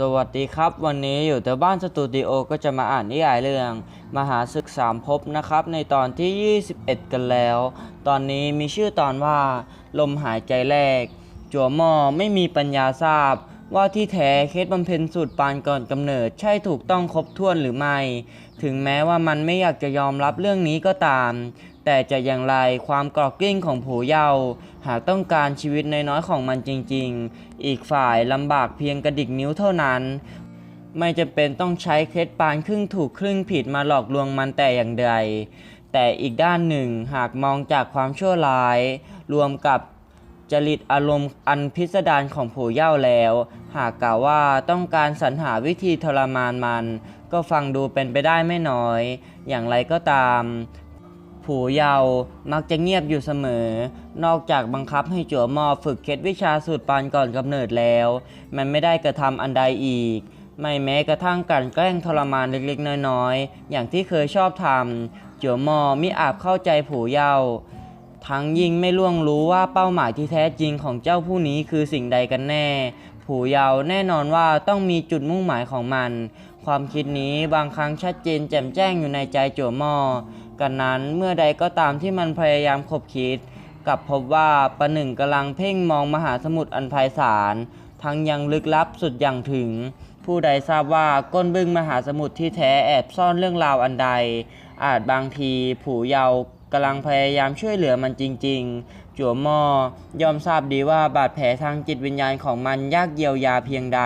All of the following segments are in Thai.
สวัสดีครับ วันนี้อยู่แต่บ้านสตูดิโอก็จะมาอ่านนิยายเรื่อง มหาศึกสามภพนะครับ ในตอนที่ 21 กันแล้ว ตอนนี้มีชื่อตอนว่า ลมหายใจแรก จัวหมอไม่มีปัญญาทราบ ว่าที่แท้เคสบำเพ็ญสูตรปานก่อนกำเนิดใช่ถูกต้องครบถ้วนหรือไม่ ถึงแม้ว่ามันไม่อยากจะยอมรับเรื่องนี้ก็ตาม แต่จะอย่างไรความกรอกกลิ้งของผู้เยาว์หากต้องการชีวิตน้อยๆของมันจริงๆ อีกฝ่ายลำบากเพียงกระดิกนิ้วเท่านั้น ไม่จำเป็นต้องใช้เคล็ดปานครึ่งถูกครึ่งผิดมาหลอกลวงมันแต่อย่างใด แต่อีกด้านหนึ่งหากมองจากความชั่วร้าย รวมกับจริตอารมณ์อันพิสดารของผู้เย่าแล้ว หากกล่าวว่าต้องการสรรหาวิธีทรมานมัน ก็ฟังดูเป็นไปได้ไม่น้อย อย่างไรก็ตาม ผู้เยาว์มักจะเงียบอยู่เสมอ นอกจากบังคับให้จัวหมอฝึกเคล็ดวิชาสูตรปานก่อนกำเนิดแล้ว มันไม่ได้กระทำอันใดอีก ไม่แม้กระทั่งการแกล้งทรมานเล็กๆ น้อยๆ อย่างที่เคยชอบทำจัวหมอมิอาจเข้าใจผู้เยาว์ทั้งยิ่งไม่ล่วงรู้ว่าเป้าหมายที่แท้จริงของเจ้าผู้นี้คือสิ่งใดกันแน่ ผู้เยาว์แน่นอนว่าต้องมีจุดมุ่งหมายของมัน ความคิดนี้บางครั้งชัดเจนแจ่มแจ้งอยู่ในใจจัวหมอ กันนั้นเมื่อใดก็ตามที่มันพยายามคบคิดกลับพบว่าประหนึ่งกำลังเพ่งมองมหาสมุทรอันไพศาลทั้งยังลึกลับสุดอย่างถึง ผู้ใดทราบว่าก้นบึ้งมหาสมุทรที่แท้แอบซ่อนเรื่องราวอันใด อาจบางทีผู้เยาว์กำลังพยายามช่วยเหลือมันจริง ๆ จั่วมอยอมทราบดีว่าบาดแผลทางจิตวิญญาณของมันยากเยียวยาเพียงใด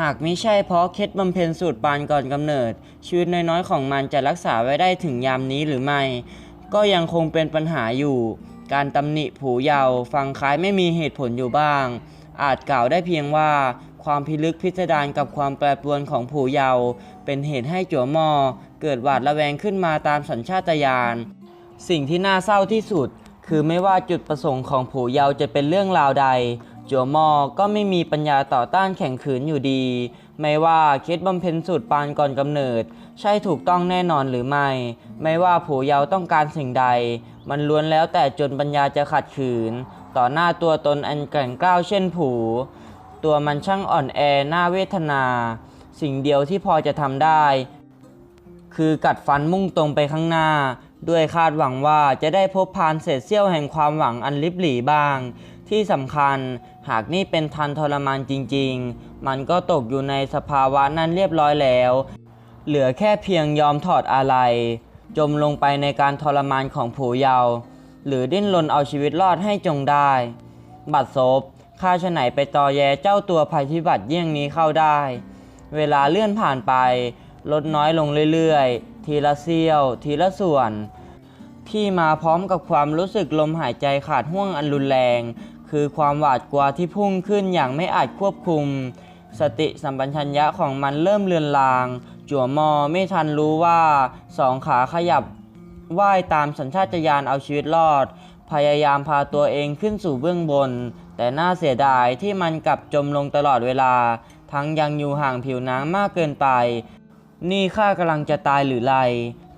หากมิใช่เพราะเคล็ดบำเพ็ญสูตรปานก่อนกำเนิด ชีวิตน้อยๆของมันจะรักษาไว้ได้ถึงยามนี้หรือไม่ ก็ยังคงเป็นปัญหาอยู่ การตำหนิผูเยาว์ฟังคล้ายไม่มีเหตุผลอยู่บ้าง อาจกล่าวได้เพียงว่า ความพิลึกพิสดารกับความแปรปรวนของผูเยาว์เป็นเหตุให้จัวมอ เกิดหวาดระแวงขึ้นมาตามสัญชาตญาณสิ่งที่น่าเศร้าที่สุด คือไม่ว่าจุดประสงค์ของผูเยาว์จะเป็นเรื่องราวใด จัวมอก็ไม่มีปัญญาต่อต้านแข่งขืนอยู่ดี ไม่ว่าเคสบำเพ็ญสูตรปานก่อนกำเนิด ใช่ถูกต้องแน่นอนหรือไม่ ไม่ว่าผู้เยาว์ต้องการสิ่งใด มันล้วนแล้วแต่จนปัญญาจะขัดขืน ต่อหน้าตัวตนอันแกร่งกล้าวเช่นผูตัวมันช่างอ่อนแอหน่าเวทนา สิ่งเดียวที่พอจะทำได้ คือกัดฟันมุ่งตรงไปข้างหน้า ด้วยคาดหวังว่าจะได้พบพานเศษเสี้ยวแห่งความหวังอันลิบหลีบ้าง ที่สำคัญ หากนี่เป็นทันทรมานจริงๆ มันก็ตกอยู่ในสภาวะนั้นเรียบร้อยแล้ว เหลือแค่เพียงยอมถอดอะไร จมลงไปในการทรมานของผู้เยาว์หรือดิ้นรนเอาชีวิตรอดให้จงได้ บัดซบข้าชะไหนไปตอแยเจ้าตัวภัยพิบัติเยี่ยงนี้เข้าได้ เวลาเลื่อนผ่านไป ลดน้อยลงเรื่อยๆ ทีละเสี้ยว ทีละส่วน ที่มาพร้อมกับความรู้สึกลมหายใจขาดห่วงอันรุนแรง คือความหวาดกลัวที่พุ่งขึ้นอย่างไม่อาจควบคุม สติสัมปชัญญะของมันเริ่มเลือนลาง จั่วมอไม่ทันรู้ว่าสองขาขยับว่ายตามสัญชาตญาณเอาชีวิตรอด พยายามพาตัวเองขึ้นสู่เบื้องบน แต่น่าเสียดายที่มันกลับจมลงตลอดเวลา ทั้งยังอยู่ห่างผิวน้ำมากเกินไป นี่ข้ากำลังจะตายหรือไร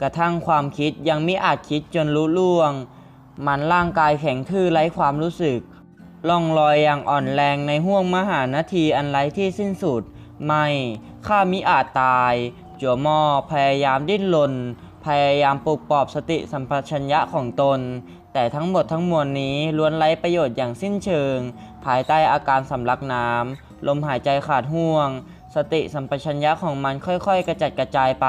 กระทั่งความคิดยังไม่อาจคิดจนรู้ล่วง มันร่างกายแข็งทื่อไร้ความรู้สึก ล่องลอยอย่างอ่อนแรงในห่วงมหานาทีอันไร้ที่สิ้นสุด ไม่ข้ามิอาจตาย จัวมอพยายามดิ้นรนพยายามปลุกปลอบสติสัมปชัญญะของตน แต่ทั้งหมดทั้งมวลนี้ล้วนไร้ประโยชน์อย่างสิ้นเชิง ภายใต้อาการสำลักน้ำลมหายใจขาดห่วง สติสัมปชัญญะของมันค่อยๆ กระจัดกระจายไป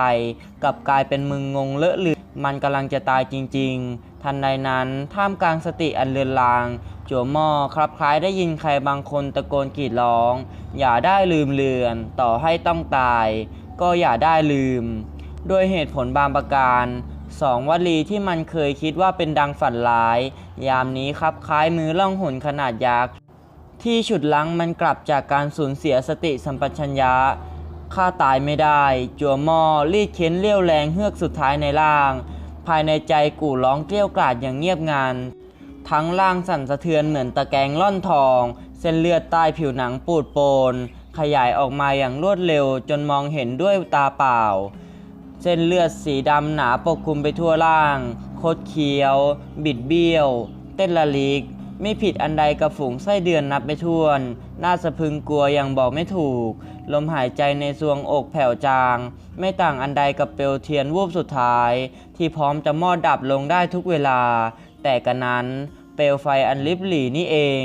กลับกลายเป็นมึงงงเลอะเลือมันกำลังจะตายจริง ๆ ทันใดนั้นท่ามกลางสติอันเลือนลาง จัวหม้อครับคล้ายได้ยินใครบางคนตะโกนกรีดร้อง อย่าได้ลืมเลือน ต่อให้ต้องตาย ก็อย่าได้ลืม โดยเหตุผลบางประการสองวลีที่มันเคยคิดว่าเป็นดังฝันร้าย ยามนี้ครับคล้ายมือล่องหนขนาดยักษ์ที่ฉุดลังมันกลับจากการสูญเสียสติสัมปชัญญะข้าตายไม่ได้ จัวหมอรีดเค้นเลี้ยวแรงเฮือกสุดท้ายในร่าง ภายในใจกู่ร้องเกลี้ยวกล่อดอย่างเงียบงัน ทั้งร่างสั่นสะเทือนเหมือนตะแกรงล่อนทอง เส้นเลือดใต้ผิวหนังปูดโปน ขยายออกมาอย่างรวดเร็วจนมองเห็นด้วยตาเปล่า เส้นเลือดสีดำหนาปกคลุมไปทั่วร่าง คดเคี้ยว บิดเบี้ยว เต้นละลิก ไม่ผิดอันใดกับฝูงไส้เดือนนับไม่ถ้วน น่าสะพึงกลัวอยังบอกไม่ถูก ลมหายใจในซวงอกแผ่วจาง ไม่ต่างอันใดกับเปลวเทียนวูบสุดท้าย ที่พร้อมจะมอดดับลงได้ทุกเวลา แต่กันนั้นเปลวไฟอันลิบหลีนี่เอง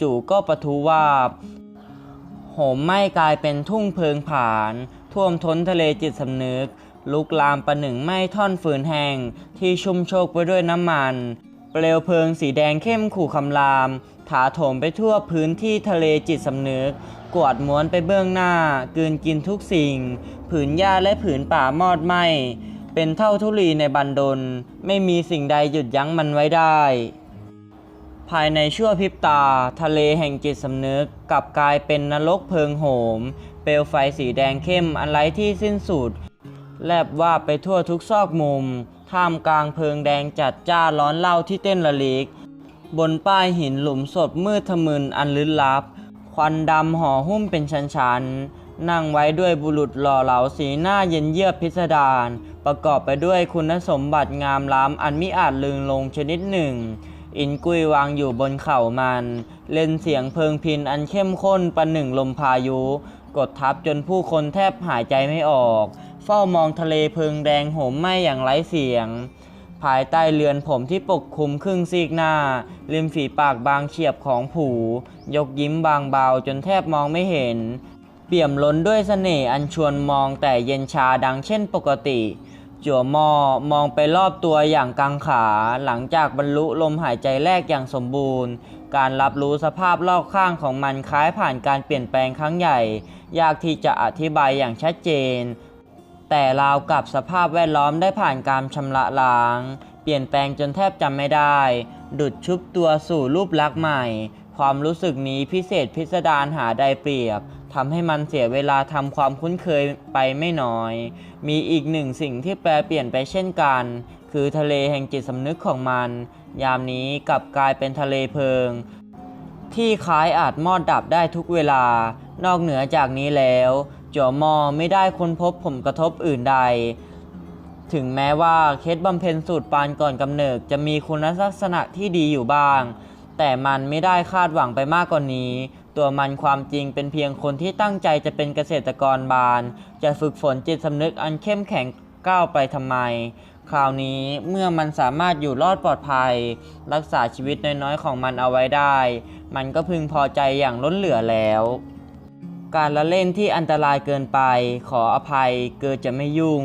จู่ๆก็ประทุวาบโหมไหม้กลายเป็นทุ่งเพลิงผาน ท่วมท้นทะเลจิตสำนึก ลุกลามประหนึ่งไหม้ท่อนฟืนแห้งที่ชุ่มโชกไปด้วยน้ำมัน เปลวเพลิงสีแดงเข้มขู่คำราม ถาโถมไปทั่วพื้นที่ทะเลจิตสำนึก กวาดม้วนไปเบื้องหน้า กืนกินทุกสิ่ง ผืนหญ้าและผืนป่ามอดไหม้ เป็นเท่าทุลีในบันดล ไม่มีสิ่งใดหยุดยั้งมันไว้ได้ ภายในชั่วพริบตา ทะเลแห่งจิตสำนึกกลับกลายเป็นนรกเพลิงโหม เปลวไฟสีแดงเข้มอันไร้ที่สิ้นสุด แลบว่าบไปทั่วทุกซอกมุม ท่ามกลางเพลิงแดงจัดจ้าร้อนเล่าที่เต้นระลิก บนป้ายหินหลุมศพมืดทะมึนอันลึกลับ ควันดำห่อหุ้มเป็นชั้นๆ นั่งไว้ด้วยบุรุษหล่อเหลาสีหน้าเย็นเยือกพิสดารประกอบไปด้วยคุณสมบัติงามล้ำอันมิอาจลืมลงชนิดหนึ่ง อินกุยวางอยู่บนเข่ามัน เล่นเสียงเพลิงพินอันเข้มข้นประหนึ่งลมพายุ กดทับจนผู้คนแทบหายใจไม่ออก เฝ้ามองทะเลเพลิงแดงโหมไหม้อย่างไร้เสียง ภายใต้เรือนผมที่ปกคลุมครึ่งซีกหน้าริมฝีปากบางเฉียบของผู ยกยิ้มบางเบาจนแทบมองไม่เห็น เปี่ยมล้นด้วยเสน่ห์อันชวนมองแต่เย็นชาดังเช่นปกติ จั่วมอมองไปรอบตัวอย่างกังขา หลังจากบรรลุลมหายใจแรกอย่างสมบูรณ์ การรับรู้สภาพรอบข้างของมันคล้ายผ่านการเปลี่ยนแปลงครั้งใหญ่ ยากที่จะอธิบายอย่างชัดเจน แต่ราวกับสภาพแวดล้อมได้ผ่านการชำระล้าง เปลี่ยนแปลงจนแทบจำไม่ได้ ดุดชุบตัวสู่รูปลักษณ์ใหม่ ความรู้สึกนี้พิเศษพิสดารหาใดเปรียบ ทำให้มันเสียเวลาทำความคุ้นเคยไปไม่น้อย มีอีกหนึ่งสิ่งที่แปลเปลี่ยนไปเช่นกัน คือทะเลแห่งจิตสำนึกของมัน ยามนี้กลับกลายเป็นทะเลเพลิง ที่คล้ายอาจมอดดับได้ทุกเวลา นอกเหนือจากนี้แล้วจัวมอไม่ได้ค้นพบผลกระทบอื่นใด ถึงแม้ว่าเคสบำเพ็ญสูตรปานก่อนกำเนิดจะมีคุณลักษณะที่ดีอยู่บ้าง แต่มันไม่ได้คาดหวังไปมากกว่านนี้ ตัวมันความจริงเป็นเพียงคนที่ตั้งใจจะเป็นเกษตรกรบาน จะฝึกฝนจิตสำนึกอันเข้มแข็งก้าวไปทำไม คราวนี้เมื่อมันสามารถอยู่รอดปลอดภัย รักษาชีวิตน้อยๆของมันเอาไว้ได้ มันก็พึงพอใจอย่างล้นเหลือแล้ว การละเล่นที่อันตรายเกินไป ขออภัยเกิดจะไม่ยุ่ง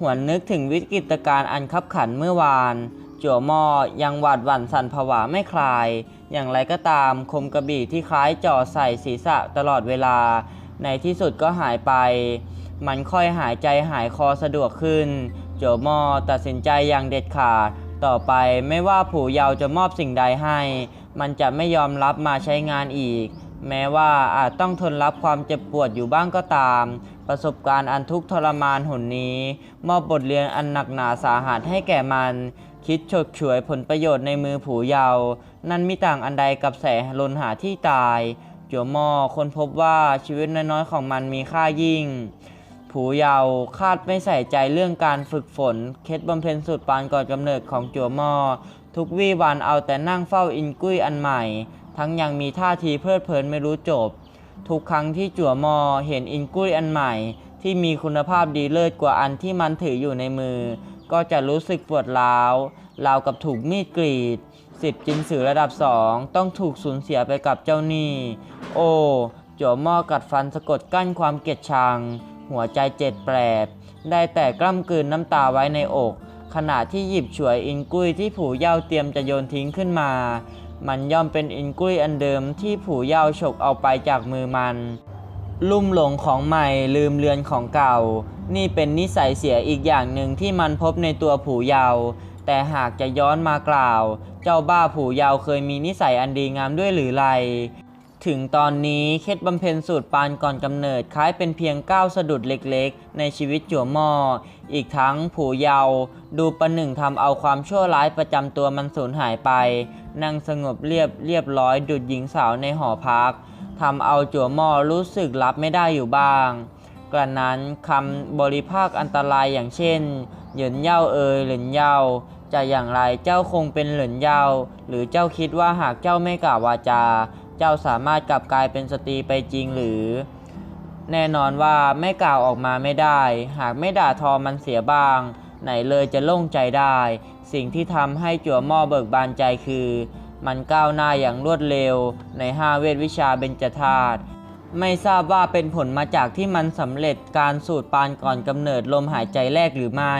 หวนนึกถึงวิกฤตการณ์อันคับขันเมื่อวาน จั่วหม้อยังหวาดหวั่นสั่นผวาไม่คลาย อย่างไรก็ตามคมกระบี่ที่คล้ายจ่อใส่ศีรษะตลอดเวลา ในที่สุดก็หายไป มันค่อยหายใจหายคอสะดวกขึ้นโจหมอตัดสินใจอย่างเด็ดขาด ต่อไปไม่ว่าผู้เยาว์จะมอบสิ่งใดให้ มันจะไม่ยอมรับมาใช้งานอีก แม้ว่าอาจต้องทนรับความเจ็บปวดอยู่บ้างก็ตามประสบการณ์อันทุกข์ทรมานหนนี้ มอบบทเรียนอันหนักหนาสาหัสให้แก่มัน คิดฉกฉวยผลประโยชน์ในมือผู้เยาว์นั่นมิต่างอันใดกับแสลนหาที่ตาย จัวมอคนพบว่าชีวิตน้อยๆของมันมีค่ายิ่ง ผูเยาว์คาดไม่ใส่ใจเรื่องการฝึกฝน เคล็ดบำเพ็ญสูตรปานก่อนกำเนิดของจัวมอ ทุกวี่วันเอาแต่นั่งเฝ้าอินกุ้ยอันใหม่ ทั้งยังมีท่าทีเพลิดเพลินไม่รู้จบ ทุกครั้งที่จั่วมอเห็นอินกุ้ยอันใหม่ ที่มีคุณภาพดีเลิศกว่าอันที่มันถืออยู่ในมือ ก็จะรู้สึกปวดร้าวราวกับถูกมีดกรีดสิบจินสือระดับสองต้องถูกสูญเสียไปกับเจ้าหนี้ โอ้จั่วหม้อกัดฟันสะกดกั้นความเกลียดชัง หัวใจเจ็ดแปรบได้แต่กล้ำกลืนน้ำตาไว้ในอก ขณะที่หยิบฉวยอินกุ้ยที่ผู้เย่าเตรียมจะโยนทิ้งขึ้นมา มันย่อมเป็นอินกุ้ยอันเดิมที่ผู้เย่าฉกเอาไปจากมือมัน ลุ่มหลงของใหม่ลืมเลือนของเก่า นี่เป็นนิสัยเสียอีกอย่างหนึ่งที่มันพบในตัวผู้เยาว์แต่หากจะย้อนมากล่าว เจ้าบ้าผู้เยาว์เคยมีนิสัยอันดีงามด้วยหรือไร ถึงตอนนี้เคล็ดบำเพ็ญสูตรปานก่อนกำเนิดคล้ายเป็นเพียงก้าวสะดุดเล็กๆ ในชีวิตจั่วหม้ออีกทั้งผู้เยาว์ดูประหนึ่งทำเอาความชั่วร้ายประจำตัวมันสูญหายไป นั่งสงบเรียบเรียบร้อยดุดหญิงสาวในหอพัก ทำเอาจั่วหม้อรู้สึกรับไม่ได้อยู่บ้าง กระนั้นคำบริภาคอันตรายอย่างเช่น เหยินเย่าเอยเหรินเย่าจะอย่างไรเจ้าคงเป็นเหลินเยาหรือเจ้าคิดว่าหากเจ้าไม่กล่าววาจา เจ้าสามารถกลับกลายเป็นสตรีไปจริงหรือ แน่นอนว่าไม่กล่าวออกมาไม่ได้ หากไม่ด่าทอมันเสียบ้าง ไหนเลยจะโล่งใจได้ สิ่งที่ทำให้จั่วหม้อเบิกบานใจคือ มันก้าวหน้าอย่างรวดเร็วในห้าเวทวิชาเบญจธาตุไม่ทราบว่าเป็นผลมาจากที่มันสำเร็จการสูตรปานก่อนกำเนิดลมหายใจแรกหรือไม่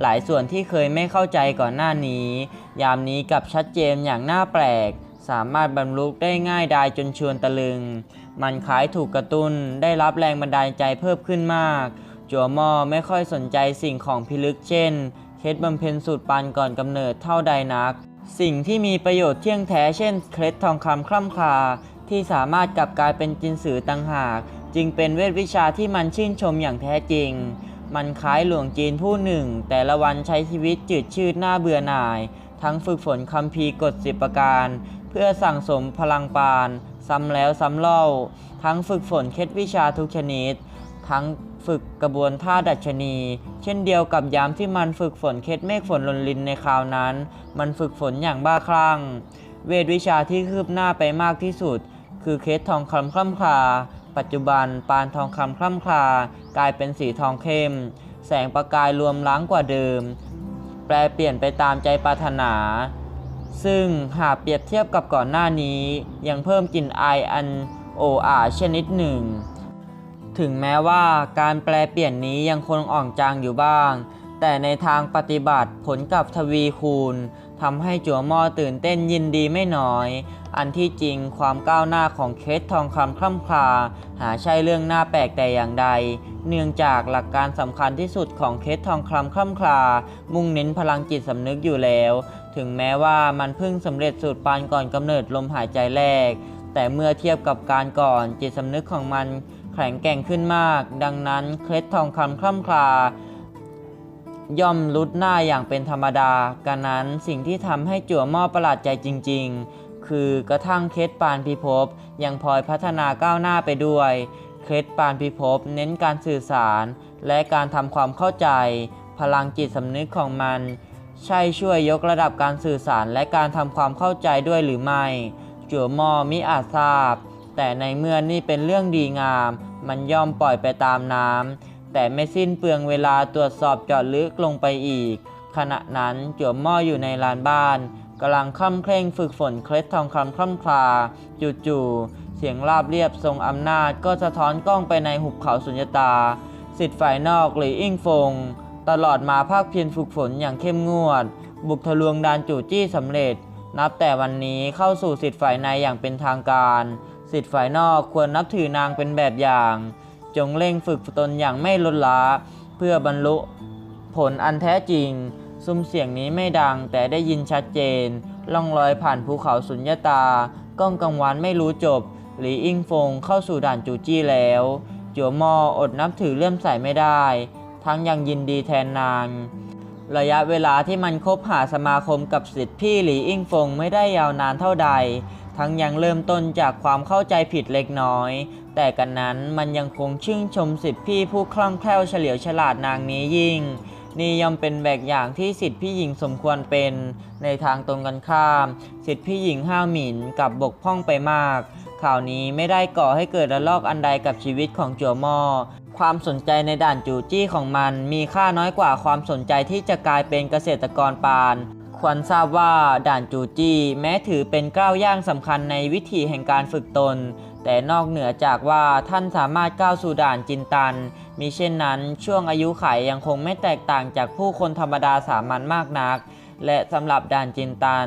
หลายส่วนที่เคยไม่เข้าใจก่อนหน้านี้ ยามนี้กับชัดเจนอย่างน่าแปลก สามารถบรรลุได้ง่ายดายจนชวนตะลึง มันคล้ายถูกกระตุ้นได้รับแรงบันดาลใจเพิ่มขึ้นมาก จัวมอไม่ค่อยสนใจสิ่งของพิลึกเช่น เคล็ดบำเพ็ญสูตรปานก่อนกำเนิดเท่าใดนัก สิ่งที่มีประโยชน์เที่ยงแท้เช่น เคล็ดทองคำคล่ำคลาที่สามารถกลับกลายเป็นจินสือต่างหาก จึงเป็นเวทวิชาที่มันชื่นชมอย่างแท้จริง มันคล้ายหลวงจีนผู้หนึ่ง แต่ละวันใช้ชีวิตจืดชืดหน้าเบื่อหน่าย ทั้งฝึกฝนคัมภีกฎสิบประการ เพื่อสั่งสมพลังปาน ซ้ำแล้วซ้ำเล่า ทั้งฝึกฝนเคล็ดวิชาทุกชนิด ทั้งฝึกกระบวนท่าดัชนี เช่นเดียวกับยามที่มันฝึกฝนเคล็ดเมฆฝนลนลินในคราวนั้น มันฝึกฝนอย่างบ้าคลั่ง เวทวิชาที่คืบหน้าไปมากที่สุด คือเคสทองคำคล่ำคลา ปัจจุบันปานทองคำคล่ำคลากลายเป็นสีทองเข้ม แสงประกายรวมล้างกว่าเดิม แปลเปลี่ยนไปตามใจปรารถนาซึ่งหากเปรียบเทียบกับก่อนหน้านี้ ยังเพิ่มกลิ่นอายอันโออาชนิดหนึ่ง ถึงแม้ว่าการแปลเปลี่ยนนี้ยังคงอ่องจางอยู่บ้าง แต่ในทางปฏิบัติผลกับทวีคูณทำให้จัวมอตื่นเต้นยินดีไม่น้อย อันที่จริงความก้าวหน้าของเคสทองคำคล่ำคลา หาใช่เรื่องน่าแปลกแต่อย่างใด เนื่องจากหลักการสำคัญที่สุดของเคสทองคำคล่ำคลา มุ่งเน้นพลังจิตสำนึกอยู่แล้ว ถึงแม้ว่ามันเพิ่งสำเร็จสูตรปานก่อนกำเนิดลมหายใจแรก แต่เมื่อเทียบกับการก่อนจิตสำนึกของมัน แข็งแกร่งขึ้นมาก ดังนั้นเคล็ดทองคำคล่ำคลา ย่อมลุดหน้าอย่างเป็นธรรมดาการนั้นสิ่งที่ทำให้จั่วหม้อประหลาดใจจริง ๆ คือกระทั่งเคล็ดปานพิภพยังพลอยพัฒนาก้าวหน้าไปด้วยเคล็ดปานพิภพเน้นการสื่อสาร และการทำความเข้าใจ พลังจิตสำนึกของมัน ใช่ช่วยยกระดับการสื่อสารและการทำความเข้าใจด้วยหรือไม่ จั่วหม้อมิอาจทราบ แต่ในเมื่อนี่เป็นเรื่องดีงาม มันย่อมปล่อยไปตามน้ำแต่ไม่สิ้นเปลืองเวลาตรวจสอบเจาะลึกลงไปอีก ขณะนั้นจั่วหม้ออยู่ในลานบ้านกำลังค่ำเคร่งฝึกฝนเคล็ดทองคำคล่ำคลาจู่ๆเสียงราบเรียบทรงอำนาจก็สะท้อนกล้องไปในหุบเขาสุญญตา สิทธิ์ฝ่ายนอกหรืออิ่งฟง ตลอดมาภาคเพียรฝึกฝนอย่างเข้มงวด บุกทะลวงดานจู่จี้สำเร็จ นับแต่วันนี้เข้าสู่สิทธิ์ฝ่ายในอย่างเป็นทางการ สิทธิ์ฝ่ายนอกควรนับถือนางเป็นแบบอย่าง จงเร่งฝึกตนอย่างไม่ลดละเพื่อบรรลุผลอันแท้จริง ซุ้มเสียงนี้ไม่ดังแต่ได้ยินชัดเจน ล่องลอยผ่านภูเขาสุญญตา ก้องกังวานไม่รู้จบ หลีอิงฟงเข้าสู่ด่านจูจี้แล้วจัวมออดนับถือเลื่อมใสไม่ได้ ทั้งยังยินดีแทนนางระยะเวลาที่มันคบหาสมาคมกับสิทธิพี่หลีอิงฟงไม่ได้ยาวนานเท่าใด ทั้งยังเริ่มต้นจากความเข้าใจผิดเล็กน้อย แต่กันนั้นมันยังคงชื่นชมสิทธิพี่ผู้คล่องแคล่วเฉลียวฉลาดนางนี้ยิ่ง นี่ย่อมเป็นแบบอย่างที่สิทธิพี่หญิงสมควรเป็น ในทางตรงกันข้าม สิทธิพี่หญิงห้าวหมิ่นกับบกพร่องไปมาก ข่าวนี้ไม่ได้ก่อให้เกิดระลอกอันใดกับชีวิตของจัวมอความสนใจในด่านจูจี้ของมันมีค่าน้อยกว่าความสนใจที่จะกลายเป็นเกษตรกรปาน ควรทราบว่าด่านจูจี้แม้ถือเป็นก้าวย่างสำคัญในวิถีแห่งการฝึกตน แต่นอกเหนือจากว่าท่านสามารถก้าวสู่ด่านจินตันมิเช่นนั้นช่วงอายุไขยังคงไม่แตกต่างจากผู้คนธรรมดาสามัญมากนัก และสำหรับด่านจินตัน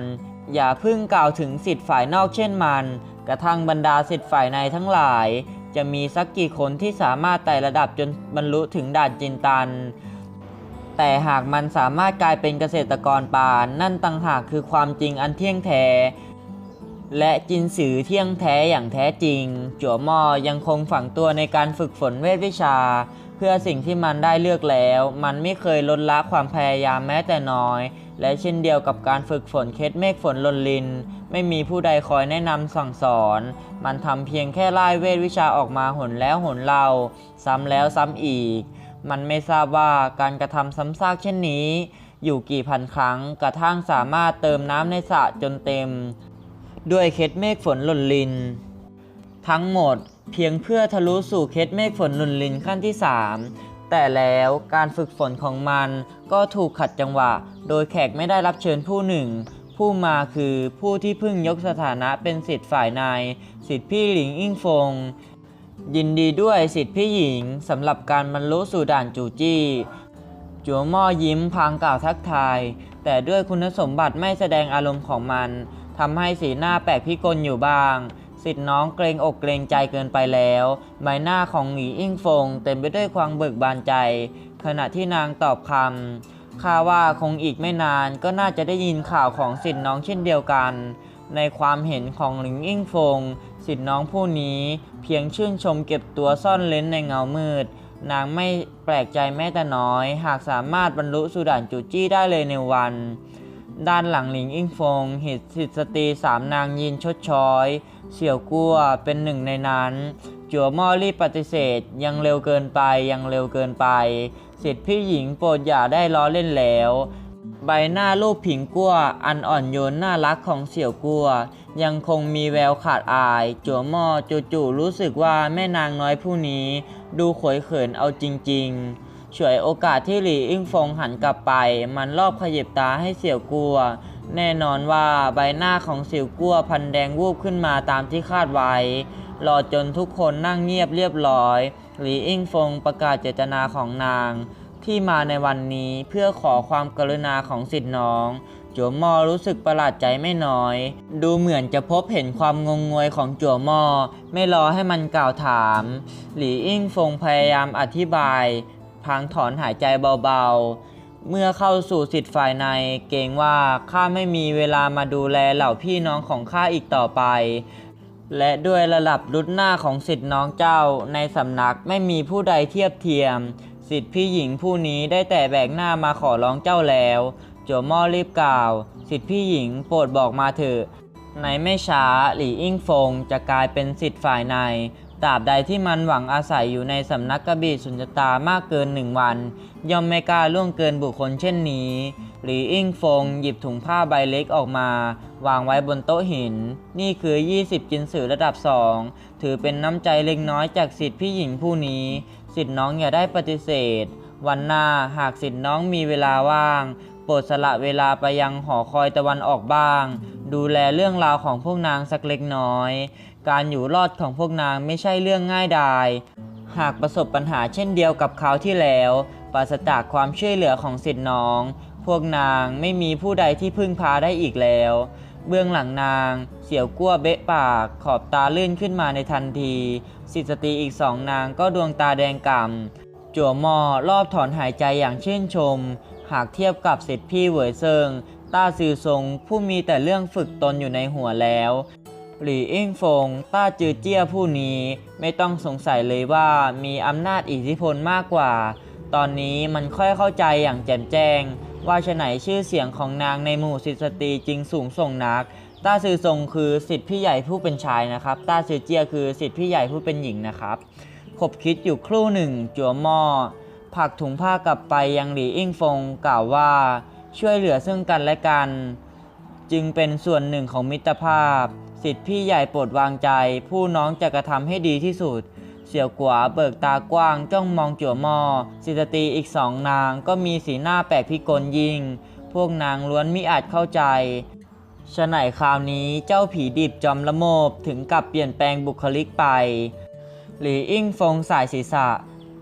อย่าเพิ่งกล่าวถึงสิทธิ์ฝ่ายนอกเช่นมัน กระทั่งบรรดาสิทธิ์ฝ่ายในทั้งหลาย จะมีสักกี่คนที่สามารถไต่ระดับจนบรรลุถึงด่านจินตัน แต่หากมันสามารถกลายเป็นเกษตรกรปานั่นต่างหากคือความจริงอันเที่ยงแท้ และจินสือเที่ยงแท้อย่างแท้จริง จั่วมอยังคงฝังตัวในการฝึกฝนเวทวิชา เพื่อสิ่งที่มันได้เลือกแล้ว มันไม่เคยลดละความพยายามแม้แต่น้อย และเช่นเดียวกับการฝึกฝนเคสเมฆฝนลนลิน ไม่มีผู้ใดคอยแนะนำสั่งสอน มันทำเพียงแค่ไล่เวทวิชาออกมาหนแล้วหนเล่าซ้ำแล้วซ้ำอีก มันไม่ทราบว่าการกระทำซ้ำซากเช่นนี้ อยู่กี่พันครั้งกระทั่งสามารถเติมน้ำในสระจนเต็ม ด้วยเคล็ดเมฆฝนหล่นลิน ทั้งหมดเพียงเพื่อทะลุสู่เคล็ดเมฆฝนหล่นลินขั้นที่ 3 แต่แล้วการฝึกฝนของมันก็ถูกขัดจังหวะ โดยแขกไม่ได้รับเชิญผู้หนึ่งผู้มาคือผู้ที่เพิ่งยกสถานะเป็นสิทธิ์ฝ่ายนายสิทธิพี่หลิงอิ่งฟง ยินดีด้วยสิทธิ์พี่หญิงสำหรับการบรรลุสู่ด่านจูจี้จัวม่อยิ้มพางกล่าวทักทาย แต่ด้วยคุณสมบัติไม่แสดงอารมณ์ของมันทำให้สีหน้าแปลกพิกลอยู่บ้าง สิทธิ์น้องเกรงอกเกรงใจเกินไปแล้ว ใบหน้าของหงีอิ่งฟงเต็มไปด้วยความเบิกบานใจ ขณะที่นางตอบคำข้าว่าคงอีกไม่นานก็น่าจะได้ยินข่าวของสิทธิ์น้องเช่นเดียวกัน ในความเห็นของหลิงอิ่งฟง สิทธิ์น้องผู้นี้เพียงชื่นชมเก็บตัวซ่อนเล้นในเงามืด นางไม่แปลกใจแม้แต่น้อย หากสามารถบรรลุสู่ด่านจูจี้ได้เลยในวัน ด้านหลังหลิงอิงฟงหิตสิทธิสตรีสามนางยินชดช้อย เสี่ยวกัวเป็นหนึ่งในนั้น จัวม่อรีบปฏิเสธยังเร็วเกินไปยังเร็วเกินไป สิทธิพี่หญิงโปรดอย่าได้ล้อเล่นแล้ว ใบหน้ารูปผิงกั้ว อันอ่อนโยนน่ารักของเสี่ยวกัว ยังคงมีแววขาดอาย จัวม่อจู่ๆรู้สึกว่าแม่นางน้อยผู้นี้ ดูขวยเขินเอาจริงๆฉวยโอกาสที่หลี่อิงฟงหันกลับไป มันรอบขยิบตาให้เสี่ยวกัว แน่นอนว่าใบหน้าของเสี่ยวกัวพันแดงวูบขึ้นมาตามที่คาดไว้รอจนทุกคนนั่งเงียบเรียบร้อย หลีอิงฟงประกาศเจตนาของนาง ที่มาในวันนี้เพื่อขอความกรุณาของสิทธิ์น้องจัวมอรู้สึกประหลาดใจไม่น้อย ดูเหมือนจะพบเห็นความงงงวยของจัวมอ ไม่รอให้มันกล่าวถาม หลี่อิงฟงพยายามอธิบายพางถอนหายใจเบาๆ เมื่อเข้าสู่สิทธิ์ฝ่ายใน เกรงว่าข้าไม่มีเวลามาดูแลเหล่าพี่น้องของข้าอีกต่อไป และด้วยระดับรุ่นหน้าของสิทธิ์น้องเจ้าในสำนักไม่มีผู้ใดเทียบเทียม สิทธิพี่หญิงผู้นี้ได้แต่แบกหน้ามาขอร้องเจ้าแล้วจัวม่อรีบกล่าว สิทธิพี่หญิงโปรดบอกมาเถอะในไม่ช้าหลี่อิ่งฟงจะกลายเป็นสิทธิ์ฝ่ายในตราบใดที่มันหวังอาศัยอยู่ในสำนักกระบี่สุญญตามากเกินหนึ่งวัน ย่อมไม่กล้าล่วงเกินบุคคลเช่นนี้หลี่อิ่งฟงหยิบถุงผ้าใบเล็กออกมา วางไว้บนโต๊ะหิน นี่คือ 20 จินสือระดับ2ถือเป็นน้ำใจเล็กน้อยจากสิทธิพี่หญิงผู้นี้ สิทธิ์น้องอย่าได้ปฏิเสธ วันหน้าหากสิทธิ์น้องมีเวลาว่าง โปรดสละเวลาไปยังหอคอยตะวันออกบ้าง ดูแลเรื่องราวของพวกนางสักเล็กน้อย การอยู่รอดของพวกนางไม่ใช่เรื่องง่ายดาย หากประสบปัญหาเช่นเดียวกับคราวที่แล้วปราศจากความช่วยเหลือของสิทธิ์น้อง พวกนางไม่มีผู้ใดที่พึ่งพาได้อีกแล้ว เบื้องหลังนาง เสี่ยวกั้วเบะปากขอบตาลื่นขึ้นมาในทันที สิทธิสตรีอีกสองนางก็ดวงตาแดงก่ำจั่วมอรอบถอนหายใจอย่างชื่นชม หากเทียบกับสิทธิพี่เหวยเซิงต้าซือซงผู้มีแต่เรื่องฝึกตนอยู่ในหัวแล้ว หลี่อิงฟง ต้าจือเจี้ยผู้นี้ ไม่ต้องสงสัยเลยว่ามีอำนาจอิทธิพลมากกว่า ตอนนี้มันค่อยเข้าใจอย่างแจ่มแจ้ง ว่าฉะไหนชื่อเสียงของนางในหมู่สิทธิสตรีจึงสูงส่งนัก ต้าซือซงคือสิทธิพี่ใหญ่ผู้เป็นชายนะครับ ต้าซือเจียคือสิทธิพี่ใหญ่ผู้เป็นหญิงนะครับ ขบคิดอยู่ครู่หนึ่ง จัวหม้อผักถุงผ้ากลับไปยังหลี่อิ่งฟงกล่าวว่าช่วยเหลือซึ่งกันและกัน จึงเป็นส่วนหนึ่งของมิตรภาพ สิทธิพี่ใหญ่โปรดวางใจ ผู้น้องจะกระทำให้ดีที่สุด เสี่ยวกัวเบิกตากว้างจ้องมองจั่วหม้อสิทธิสตรีอีกสองนางก็มีสีหน้าแปลกพิกลยิ่ง พวกนางล้วนมิอาจเข้าใจ ฉะไหนคราวนี้เจ้าผีดิบจอมละโมบถึงกับเปลี่ยนแปลงบุคลิกไป หลีอิ่งฟงสายศีรษะ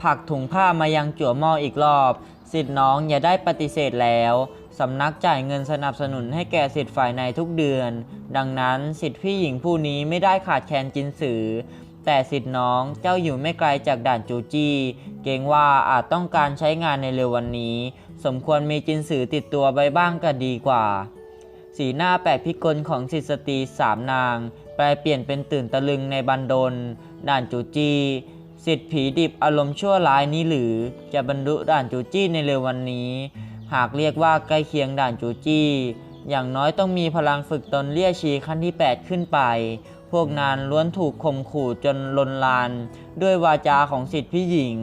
ผักถุงผ้ามายังจั่วหม้ออีกรอบ สิทธิ์น้องอย่าได้ปฏิเสธแล้วสำนักจ่ายเงินสนับสนุนให้แก่สิทธิ์ฝ่ายในทุกเดือน ดังนั้นสิทธิ์พี่หญิงผู้นี้ไม่ได้ขาดแคลนจินสือ แต่สิทธิ์น้องเจ้าอยู่ไม่ไกลจากด่านจูจี้ เกรงว่าอาจต้องการใช้งานในเร็ววันนี้ สมควรมีจินสือติดตัวไปบ้างก็ดีกว่า สีหน้าแปลกพิกลของสิทธสตรีสามนาง แปลเปลี่ยนเป็นตื่นตะลึงในบันดล ด่านจูจี สิทธิผีดิบอารมณ์ชั่วร้ายนี้หรือ จะบรรลุด่านจูจี้ในเร็ววันนี้ หากเรียกว่าใกล้เคียงด่านจูจี้ อย่างน้อยต้องมีพลังฝึกตนเลี่ยชีขั้นที่ 8 ขึ้นไป พวกนานล้วนถูกข่มขู่จนลนลาน ด้วยวาจาของสิทธิพี่หญิง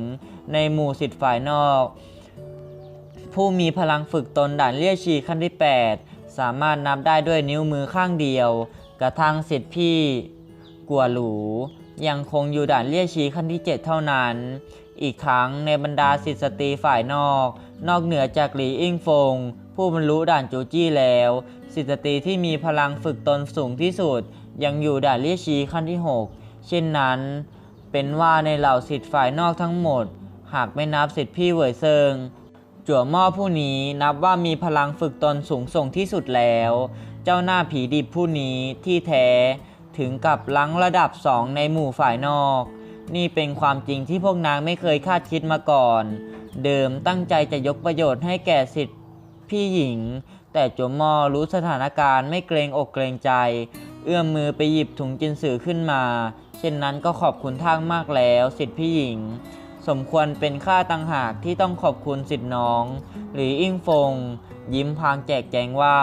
ในหมู่สิทธิฝ่ายนอก ผู้มีพลังฝึกตนด่านเลี่ยชีขั้นที่ 8 สามารถนับได้ด้วยนิ้วมือข้างเดียว กระทั่งสิทธิพี่ กัวหลูยังคงอยู่ด่านเลี่ยชีขั้นที่ 7 เท่านั้น อีกครั้งในบรรดาสิทธิสตรีฝ่ายนอก นอกเหนือจากหลีอิงฟง ผู้บรรลุด่านจูจี้แล้ว สิทธิสตรีที่มีพลังฝึกตนสูงที่สุด ยังอยู่ด่านเลี่ยชีขั้นที่ 6 เช่นนั้น เป็นว่าในเหล่าสิทธิ์ฝ่ายนอกทั้งหมด หากไม่นับสิทธิพี่เหวยเซิง จั่วหม้อผู้นี้นับว่ามีพลังฝึกตนสูงส่งที่สุดแล้ว เจ้าหน้าผีดิบผู้นี้ที่แท้ถึงกับลังระดับสองในหมู่ฝ่ายนอก นี่เป็นความจริงที่พวกนางไม่เคยคาดคิดมาก่อน เดิมตั้งใจจะยกประโยชน์ให้แก่สิทธิพี่หญิง แต่จัวหม้อรู้สถานการณ์ไม่เกรงอกเกรงใจ เอื้อมมือไปหยิบถุงจินสือขึ้นมา เช่นนั้นก็ขอบคุณทางมากแล้วสิทธิพี่หญิง สมควรเป็นค่าตังหากที่ต้องขอบคุณสิทธิน้อง หรืออิ่งฟง ยิ้มพางแจกแจงว่า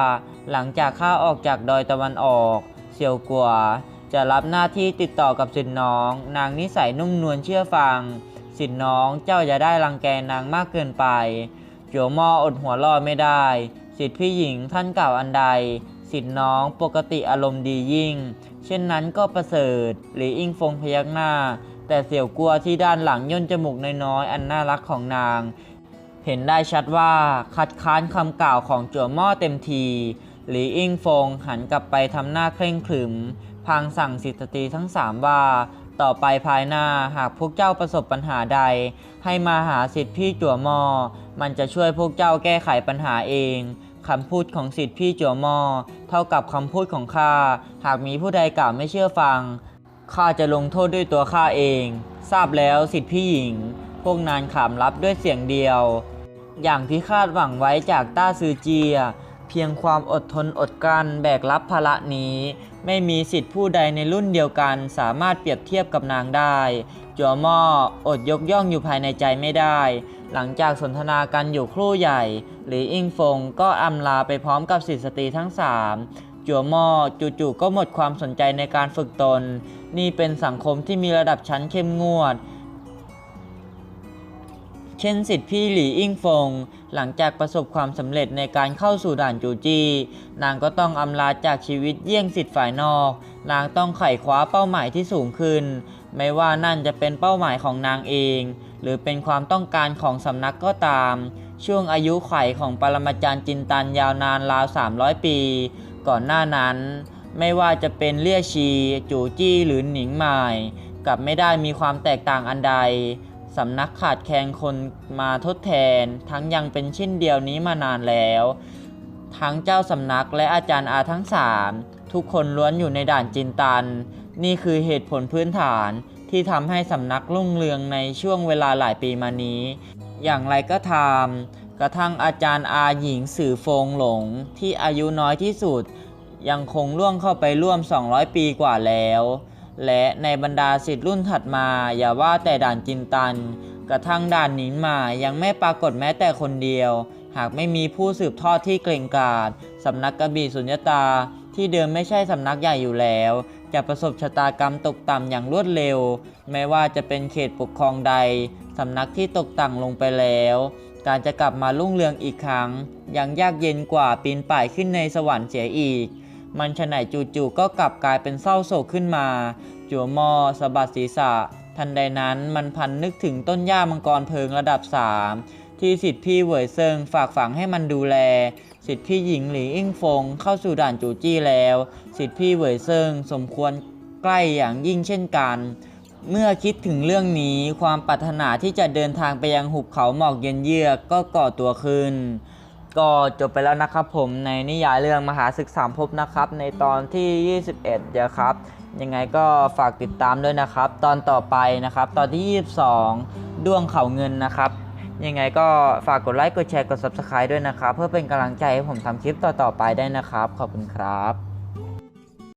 หลังจากข้าออกจากดอยตะวันออกเซียวกัว จะรับหน้าที่ติดต่อกับสิทธิน้อง นางนิสัยนุ่มนวลเชื่อฟัง สิทธิน้องเจ้าอย่าได้รังแกนางมากเกินไปจัวหม้ออดหัวรอดไม่ได้ สิทธิพี่หญิงท่านกล่าวอันใด สิทธิน้องปกติอารมณ์ดียิ่ง เช่นนั้นก็ประเสริฐ หรืออิงฟงพยักหน้าแต่เสี่ยวกลัวที่ด้านหลังย่นจมูกน้อยๆอันน่ารักของนาง เห็นได้ชัดว่าคัดค้านคำกล่าวของจั่วหม้อเต็มที หลีอิงฟงหันกลับไปทำหน้าเคร่งขรึม พางสั่งสิทธิตีทั้งสามว่า ต่อไปภายหน้าหากพวกเจ้าประสบปัญหาใด ให้มาหาสิทธิพี่จั่วหม้อมันจะช่วยพวกเจ้าแก้ไขปัญหาเองคำพูดของสิทธิพี่จั่วหม้อเท่ากับคำพูดของข้า หากมีผู้ใดกล่าวไม่เชื่อฟัง ข้าจะลงโทษด้วยตัวข้าเอง ทราบแล้วสิทธิพี่หญิง พวกนานขามรับด้วยเสียงเดียว อย่างที่คาดหวังไว้จากต้าซือเจีย เพียงความอดทนอดกลั้นแบกรับภาระนี้ ไม่มีสิทธิผู้ใดในรุ่นเดียวกัน สามารถเปรียบเทียบกับนางได้ จัวหม้ออดยกย่องอยู่ภายในใจไม่ได้ หลังจากสนทนากันอยู่ครู่ใหญ่ หรืออิงฟงก็อำลาไปพร้อมกับสิทธิสตรีทั้งสาม จัวหม้อจู่ๆก็หมดความสนใจในการฝึกตน นี่เป็นสังคมที่มีระดับชั้นเข้มงวด เช่นสิทธิพี่หลี่อิงฟง หลังจากประสบความสำเร็จในการเข้าสู่ด่านจูจี นางก็ต้องอำลาจากชีวิตเยี่ยงสิทธิฝ่ายนอก นางต้องไขว่คว้าเป้าหมายที่สูงขึ้น ไม่ว่านั่นจะเป็นเป้าหมายของนางเอง หรือเป็นความต้องการของสำนักก็ตาม ช่วงอายุไขของปรมาจารย์จินตันยาวนานราว 300 ปี ก่อนหน้านั้น ไม่ว่าจะเป็นเลี่ยชี จูจี้หรือหนิงหมายกับไม่ได้มีความแตกต่างอันใด สำนักขาดแคลนคนมาทดแทน ทั้งยังเป็นเช่นเดียวนี้มานานแล้ว ทั้งเจ้าสำนักและอาจารย์อาทั้งสามทุกคนล้วนอยู่ในด่านจินตัน นี่คือเหตุผลพื้นฐานที่ทำให้สำนักรุ่งเรืองในช่วงเวลาหลายปีมานี้ อย่างไรก็ตาม กระทั่งอาจารย์อาหญิงสื่อฟงหลงที่อายุน้อยที่สุด ยังคงล่วงเข้าไปร่วม 200 ปีกว่าแล้ว และในบรรดาสิทธิ์รุ่นถัดมาอย่าว่าแต่ด่านจินตัน กระทั่งด่านนินมายังไม่ปรากฏแม้แต่คนเดียว หากไม่มีผู้สืบทอดที่เกรงกาจสำนักกระบี่สุญญตาที่เดิมไม่ใช่สำนักใหญ่อยู่แล้ว จะประสบชะตากรรมตกต่ำอย่างรวดเร็ว ไม่ว่าจะเป็นเขตปกครองใด สำนักที่ตกต่ำลงไปแล้ว การจะกลับมารุ่งเรืองอีกครั้ง ยังยากเย็นกว่าปีนป่ายขึ้นในสวรรค์เสียอีก มันฉะไหนจู่ๆก็กลับกลายเป็นเศร้าโศกขึ้นมา จัวหมอสะบัดศีรษะ ทันใดนั้นมันพันนึกถึงต้นหญ้ามังกรเพลิงระดับ3ที่สิทธิพี่เหวยเซิงฝากฝังให้มันดูแล สิทธิพี่หญิงหลีอิ่งฟงเข้าสู่ด่านจูจี้แล้ว สิทธิพี่เหวยเซิงสมควรใกล้อย่างยิ่งเช่นกัน เมื่อคิดถึงเรื่องนี้ความปรารถนาที่จะเดินทางไปยังหุบเขาหมอกเย็นเยือกก็ก่อตัวขึ้น ก็จบไปแล้วนะครับผมในนิยายเรื่องมหาศึกสามภพนะครับ ในตอนที่ 21เดี๋ยวครับ ยังไงก็ฝากติดตามด้วยนะครับ ตอนต่อไปนะครับ ตอนที่ 22 ดวงเขาเงินนะครับ ยังไงก็ฝากกดไลค์กดแชร์กด Subscribe ด้วยนะครับ เพื่อเป็นกำลังใจให้ผมทำคลิปต่อๆไปได้นะครับ ขอบคุณครับ